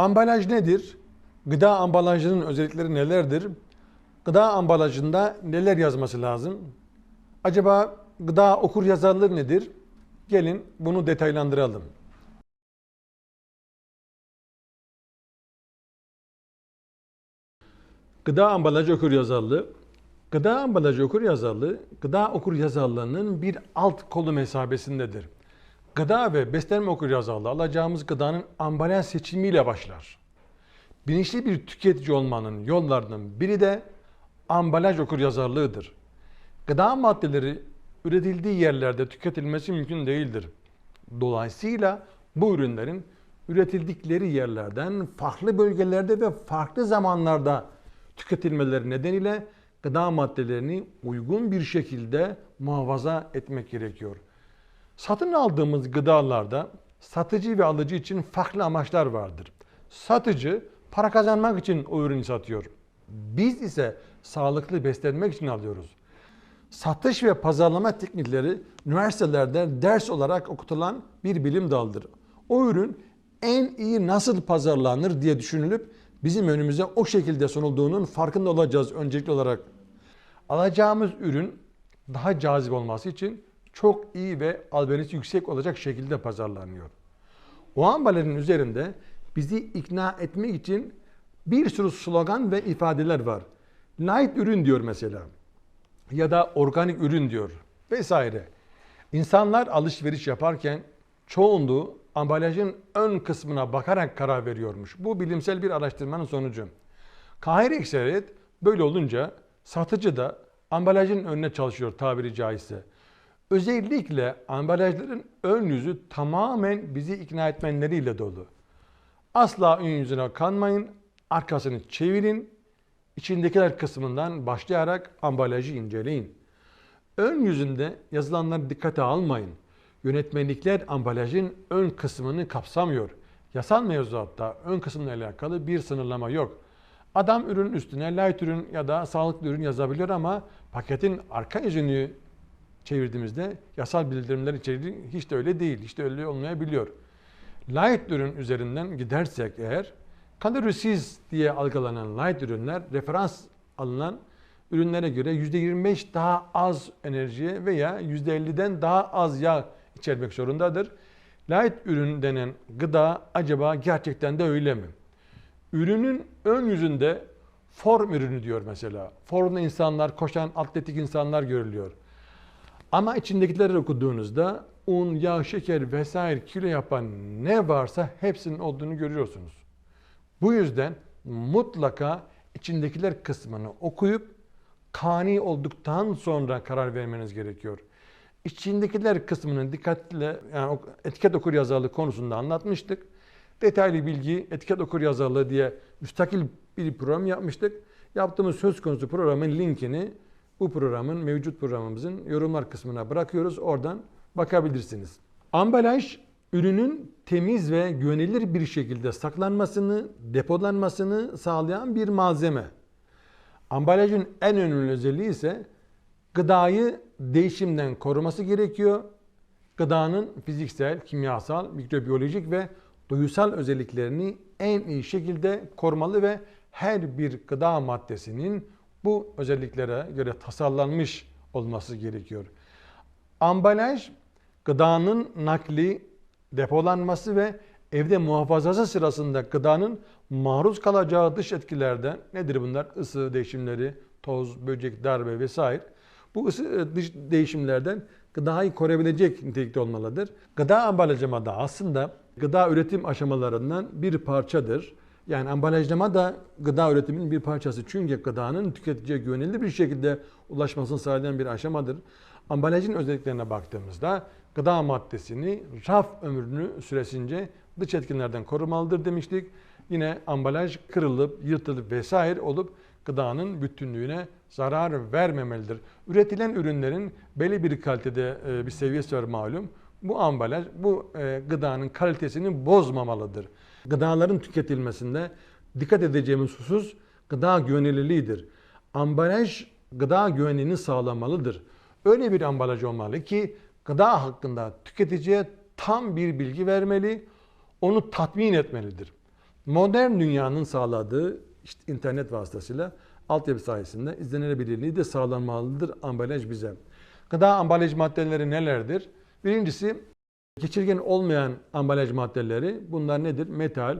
Ambalaj nedir? Gıda ambalajının özellikleri nelerdir? Gıda ambalajında neler yazması lazım? Acaba gıda okur yazarlığı nedir? Gelin bunu detaylandıralım. Gıda ambalajı okur yazarlığı. Gıda ambalajı okur yazarlığı, gıda okur yazarlığının bir alt kolu mesabesindedir. Gıda ve beslenme okur yazarlığı alacağımız gıdanın ambalaj seçimiyle başlar. Bilinçli bir tüketici olmanın yollarının biri de ambalaj okur yazarlığıdır. Gıda maddeleri üretildiği yerlerde tüketilmesi mümkün değildir. Dolayısıyla bu ürünlerin üretildikleri yerlerden farklı bölgelerde ve farklı zamanlarda tüketilmeleri nedeniyle gıda maddelerini uygun bir şekilde muhafaza etmek gerekiyor. Satın aldığımız gıdalarda satıcı ve alıcı için farklı amaçlar vardır. Satıcı para kazanmak için o ürünü satıyor. Biz ise sağlıklı beslenmek için alıyoruz. Satış ve pazarlama teknikleri üniversitelerde ders olarak okutulan bir bilim dalıdır. O ürün en iyi nasıl pazarlanır diye düşünülüp bizim önümüze o şekilde sunulduğunun farkında olacağız öncelikli olarak. Alacağımız ürün daha cazip olması için çok iyi ve albenisi yüksek olacak şekilde pazarlanıyor. O ambalajın üzerinde bizi ikna etmek için bir sürü slogan ve ifadeler var. Light ürün diyor mesela ya da organik ürün diyor vesaire. İnsanlar alışveriş yaparken çoğunluğu ambalajın ön kısmına bakarak karar veriyormuş. Bu bilimsel bir araştırmanın sonucu. Kahir ekseriyet böyle olunca satıcı da ambalajın önüne çalışıyor tabiri caizse. Özellikle ambalajların ön yüzü tamamen bizi ikna etmenleriyle dolu. Asla ön yüzüne kanmayın, arkasını çevirin, içindekiler kısmından başlayarak ambalajı inceleyin. Ön yüzünde yazılanları dikkate almayın. Yönetmenlikler ambalajın ön kısmını kapsamıyor. Yasal mevzuatta ön kısımla alakalı bir sınırlama yok. Adam ürünün üstüne light ürün ya da sağlıklı ürün yazabiliyor ama paketin arka yüzünü çevirdiğimizde yasal bildirimler içeriği hiç de öyle değil, hiç de öyle olmayabiliyor. Light ürün üzerinden gidersek eğer kalorisiz diye algılanan light ürünler referans alınan ürünlere göre %25 daha az enerjiye veya %50'den daha az yağ içermek zorundadır. Light ürün denen gıda acaba gerçekten de öyle mi? Ürünün ön yüzünde form ürünü diyor mesela. Formda insanlar, koşan atletik insanlar görülüyor. Ama içindekileri okuduğunuzda un, yağ, şeker vesaire kilo yapan ne varsa hepsinin olduğunu görüyorsunuz. Bu yüzden mutlaka içindekiler kısmını okuyup kani olduktan sonra karar vermeniz gerekiyor. İçindekiler kısmını dikkatle yani etiket okur yazarlığı konusunda anlatmıştık. Detaylı bilgi etiket okur yazarlığı diye müstakil bir program yapmıştık. Yaptığımız söz konusu programın linkini bu programın mevcut programımızın yorumlar kısmına bırakıyoruz. Oradan bakabilirsiniz. Ambalaj ürünün temiz ve güvenilir bir şekilde saklanmasını, depolanmasını sağlayan bir malzeme. Ambalajın en önemli özelliği ise gıdayı değişimden koruması gerekiyor. Gıdanın fiziksel, kimyasal, mikrobiyolojik ve duyusal özelliklerini en iyi şekilde korumalı ve her bir gıda maddesinin bu özelliklere göre tasarlanmış olması gerekiyor. Ambalaj gıdanın nakli, depolanması ve evde muhafazası sırasında gıdanın maruz kalacağı dış etkilerden nedir bunlar? Isı değişimleri, toz, böcek, darbe vesaire. Bu ısı dış değişimlerden gıdayı koruyabilecek nitelikte olmalıdır. Gıda ambalajlama da aslında gıda üretim aşamalarından bir parçadır. Yani ambalajlama da gıda üretiminin bir parçası. Çünkü gıdanın tüketiciye güvenilir bir şekilde ulaşmasını sağlayan bir aşamadır. Ambalajın özelliklerine baktığımızda gıda maddesini raf ömrünü süresince dış etkinlerden korumalıdır demiştik. Yine ambalaj kırılıp, yırtılıp vesaire olup gıdanın bütünlüğüne zarar vermemelidir. Üretilen ürünlerin belli bir kalitede e, bir seviyesi var malum. Bu ambalaj bu e, gıdanın kalitesini bozmamalıdır. Gıdaların tüketilmesinde dikkat edeceğimiz husus gıda güvenilirliğidir. Ambalaj gıda güvenliğini sağlamalıdır. Öyle bir ambalaj olmalı ki gıda hakkında tüketiciye tam bir bilgi vermeli, onu tatmin etmelidir. modern dünyanın sağladığı işte internet vasıtasıyla altyapı sayesinde izlenebilirliği de sağlanmalıdır ambalaj bize. Gıda ambalaj maddeleri nelerdir? Birincisi geçirgen olmayan ambalaj maddeleri bunlar nedir? Metal,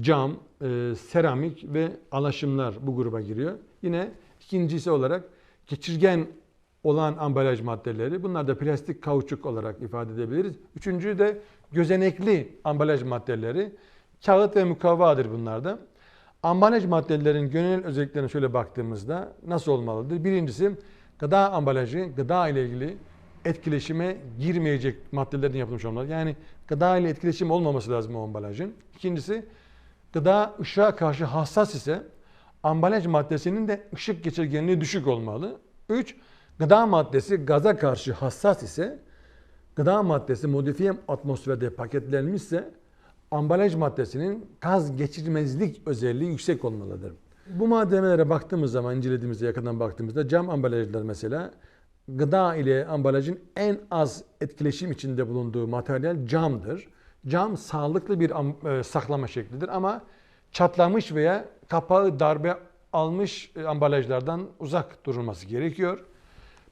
cam, e, seramik ve alaşımlar bu gruba giriyor. Yine ikincisi olarak geçirgen olan ambalaj maddeleri. Bunlar da plastik kauçuk olarak ifade edebiliriz. Üçüncü de gözenekli ambalaj maddeleri. Kağıt ve mukavvadır bunlar da. Ambalaj maddelerin genel özelliklerine şöyle baktığımızda nasıl olmalıdır? Birincisi gıda ambalajı gıda ile ilgili etkileşime girmeyecek maddelerin yapılmış olmalı. Yani gıda ile etkileşim olmaması lazım o ambalajın. İkincisi gıda ışığa karşı hassas ise ambalaj maddesinin de ışık geçirgenliği düşük olmalı. 3. Gıda maddesi gaza karşı hassas ise gıda maddesi modifiye atmosferde paketlenmişse ambalaj maddesinin gaz geçirmezlik özelliği yüksek olmalıdır. Bu malzemelere baktığımız zaman, incelediğimizde, yakından baktığımızda cam ambalajlar mesela gıda ile ambalajın en az etkileşim içinde bulunduğu materyal camdır. Cam sağlıklı bir e, saklama şeklidir ama çatlamış veya kapağı darbe almış e, ambalajlardan uzak durulması gerekiyor.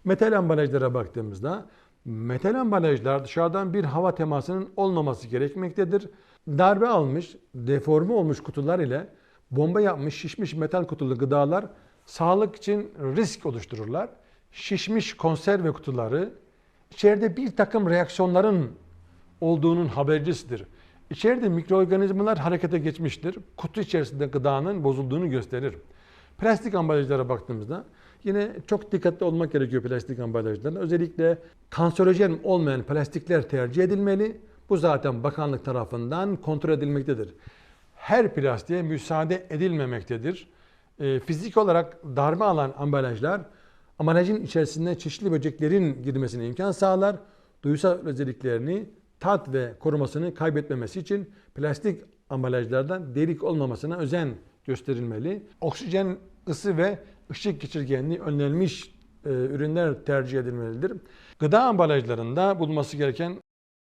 Metal ambalajlara baktığımızda metal ambalajlar dışarıdan bir hava temasının olmaması gerekmektedir. Darbe almış, deforme olmuş kutular ile bomba yapmış şişmiş metal kutulu gıdalar sağlık için risk oluştururlar. Şişmiş konserve kutuları içeride bir takım reaksiyonların olduğunun habercisidir. İçeride mikroorganizmalar harekete geçmiştir. Kutu içerisinde gıdanın bozulduğunu gösterir. Plastik ambalajlara baktığımızda yine çok dikkatli olmak gerekiyor plastik ambalajlarında. Özellikle kanserojen olmayan plastikler tercih edilmeli. Bu zaten bakanlık tarafından kontrol edilmektedir. Her plastiğe müsaade edilmemektedir. E, fizik olarak darbe alan ambalajlar ambalajın içerisinde çeşitli böceklerin girmesine imkan sağlar. Duysal özelliklerini, tat ve korumasını kaybetmemesi için plastik ambalajlardan delik olmamasına özen gösterilmeli. Oksijen, ısı ve ışık geçirgenliği önlenmiş e, ürünler tercih edilmelidir. Gıda ambalajlarında bulunması gereken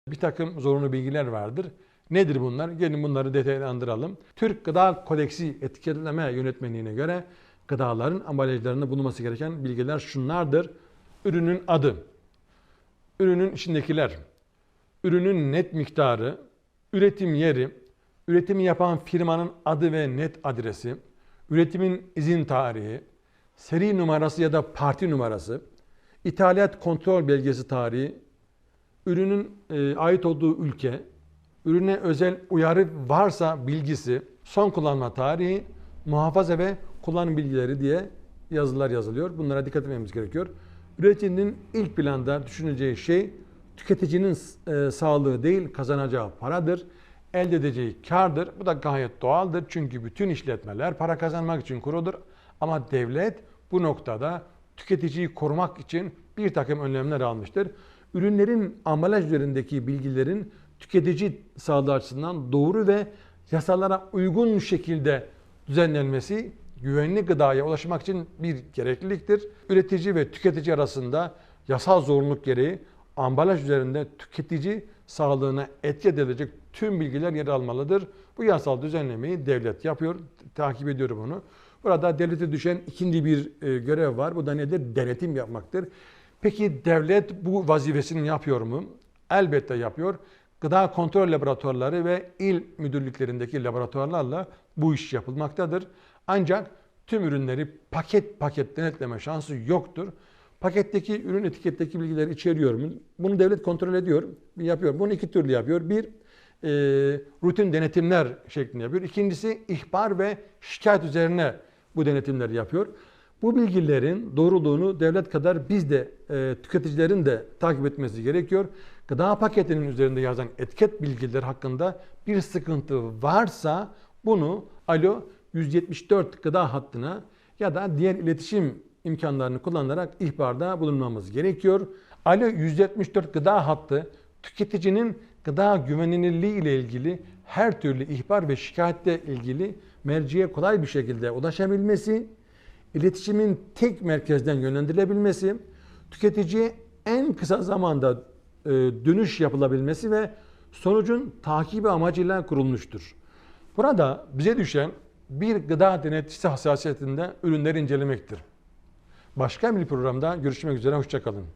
bir takım zorunlu bilgiler vardır. Nedir bunlar? Gelin bunları detaylandıralım. Türk Gıda Kodeksi Etiketleme Yönetmeliğine göre gıdaların ambalajlarında bulunması gereken bilgiler şunlardır. Ürünün adı, ürünün içindekiler, ürünün net miktarı, üretim yeri, üretimi yapan firmanın adı ve net adresi, üretimin izin tarihi, seri numarası ya da parti numarası, ithalat kontrol belgesi tarihi, ürünün e, ait olduğu ülke, ürüne özel uyarı varsa bilgisi, son kullanma tarihi, muhafaza ve kullanım bilgileri diye yazılar yazılıyor. Bunlara dikkat etmemiz gerekiyor. Üreticinin ilk planda düşüneceği şey tüketicinin e, sağlığı değil kazanacağı paradır. Elde edeceği kardır. Bu da gayet doğaldır. Çünkü bütün işletmeler para kazanmak için kurulur. Ama devlet bu noktada tüketiciyi korumak için bir takım önlemler almıştır. Ürünlerin ambalaj üzerindeki bilgilerin tüketici sağlığı açısından doğru ve yasalara uygun şekilde düzenlenmesi güvenli gıdaya ulaşmak için bir gerekliliktir. Üretici ve tüketici arasında yasal zorunluluk gereği ambalaj üzerinde tüketici sağlığına etki edilecek tüm bilgiler yer almalıdır. Bu yasal düzenlemeyi devlet yapıyor. Takip ediyorum bunu. Burada devlete düşen ikinci bir e, görev var. Bu da nedir? Denetim yapmaktır. Peki devlet bu vazifesini yapıyor mu? Elbette yapıyor. Gıda kontrol laboratuvarları ve il müdürlüklerindeki laboratuvarlarla bu iş yapılmaktadır. Ancak tüm ürünleri paket paket denetleme şansı yoktur. Paketteki ürün etiketteki bilgileri içeriyor mu? Bunu devlet kontrol ediyor, yapıyor. Bunu iki türlü yapıyor. Bir, e, rutin denetimler şeklinde yapıyor. İkincisi ihbar ve şikayet üzerine bu denetimleri yapıyor. Bu bilgilerin doğruluğunu devlet kadar biz de e, tüketicilerin de takip etmesi gerekiyor. Gıda paketinin üzerinde yazan etiket bilgileri hakkında bir sıkıntı varsa bunu alo 174 gıda hattına ya da diğer iletişim imkanlarını kullanarak ihbarda bulunmamız gerekiyor. Alo 174 gıda hattı tüketicinin gıda güvenilirliği ile ilgili her türlü ihbar ve şikayette ilgili merciye kolay bir şekilde ulaşabilmesi, iletişimin tek merkezden yönlendirilebilmesi, tüketiciye en kısa zamanda e, dönüş yapılabilmesi ve sonucun takibi amacıyla kurulmuştur. Burada bize düşen bir gıda denetçisi hassasiyetinde ürünleri incelemektir. Başka bir programda görüşmek üzere, hoşçakalın.